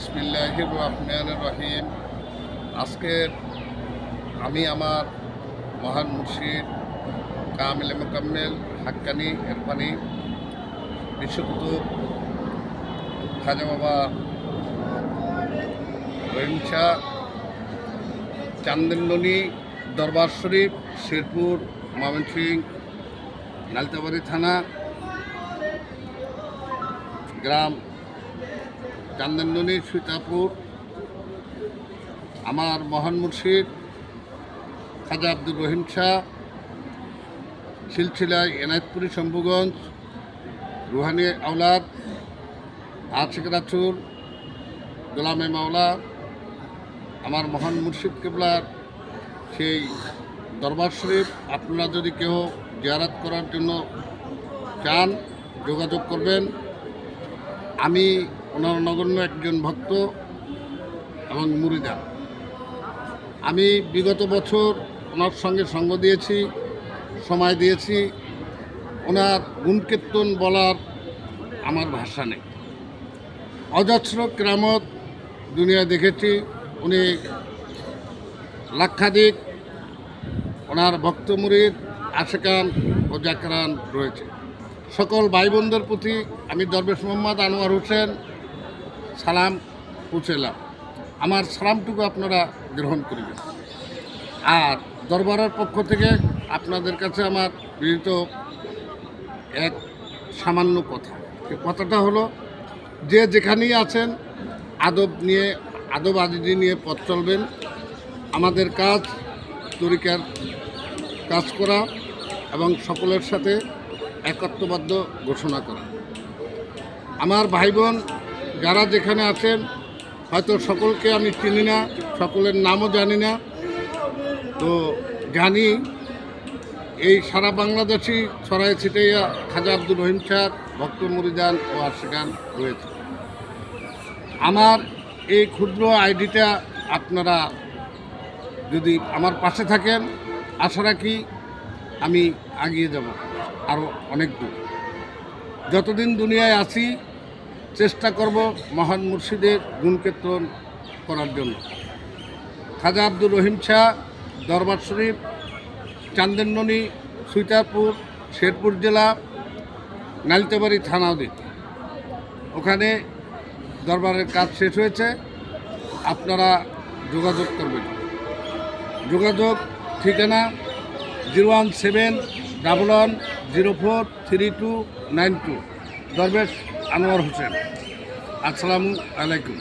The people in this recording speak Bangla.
বিসমিল্লাহ রহমান রহিম। আজকে আমি আমার মহান মুর্শিদ কামিল মোকাম্মেল হাক্কানি এরফানি বিশ্বকুতুব খাজা বাবা রহিম শাহ চান্দেননি দরবার শরীফ, শেরপুর ময়মনসিং নালতাবাড়ি থানা, গ্রাম চান্দনদনী সীতাপুর, আমার মহান মুর্শিদ, খাজা আব্দুর রহিম শাহ, সিলসিলায় এনায়তপুরি শম্ভুগঞ্জ, রুহানি আওলাদ, আশিক রাচুর গোলামে মাওলা, আমার মহান মুর্শিদ কেবলার সেই দরবার শরীফ আপনারা যদি কেউ জিয়ারাত করার জন্য চান, যোগাযোগ করবেন। আমি ওনার নগণ্য একজন ভক্ত এবং মুরিদা। আমি বিগত বছর ওনার সঙ্গে সঙ্গ দিয়েছি, সময় দিয়েছি। ওনার গুণকীর্তন বলার আমার ভাষা নেই। অজস্র ক্রামত দুনিয়া দেখেছি, উনি লাক্ষাধিক ওনার ভক্ত মুরিদ, আশেকান ও জাকরান রয়েছে। সকল ভাই বোনদের প্রতি আমি দরবেশ মোহাম্মদ আনোয়ার হোসেন সালাম পৌঁছেলাম আমার সালামটুকু আপনারা গ্রহণ করিবেন। আর দরবারের পক্ষ থেকে আপনাদের কাছে আমার বিনীত এক সামান্য কথা। কথাটা হলো, যে যেখানেই আছেন, আদব নিয়ে, আদব আদিদি নিয়ে পথ চলবেন। আমাদের কাজ, তরিকার কাজ করা এবং সকলের সাথে একত্ববদ্ধ ঘোষণা করা। আমার ভাই বোন যারা যেখানে আছেন, হয়তো সকলকে আমি চিনি না, সকলের নামও জানি না। তো জানি এই সারা বাংলাদেশি ছড়াই ছিটাইয়া খাজা আব্দুর রহিম শাহ ভক্ত মুরিদান ও আশিকান রয়েছে। আমার এই ক্ষুদ্র আইডিটা আপনারা যদি আমার পাশে থাকেন, আশা রাখি আমি এগিয়ে যাব আরও অনেক দূর। যতদিন দুনিয়ায় আছি চেষ্টা করব মহান মুর্শিদের গুণকীর্তন করার জন্য। খাজা আব্দুর রহিম শাহ, দরবার শরীফ চান্দেননি সুইতারপুর শেরপুর জেলা, নালিতাবাড়ি থানাওদিন ওখানে দরবারের কাজ শেষ হয়েছে। আপনারা যোগাযোগ করবেন। যোগাযোগ ঠিকানা zero one seven double one zero four three two nine two. Darbesh Anwar Hossain. আসসালামু আলাইকুম।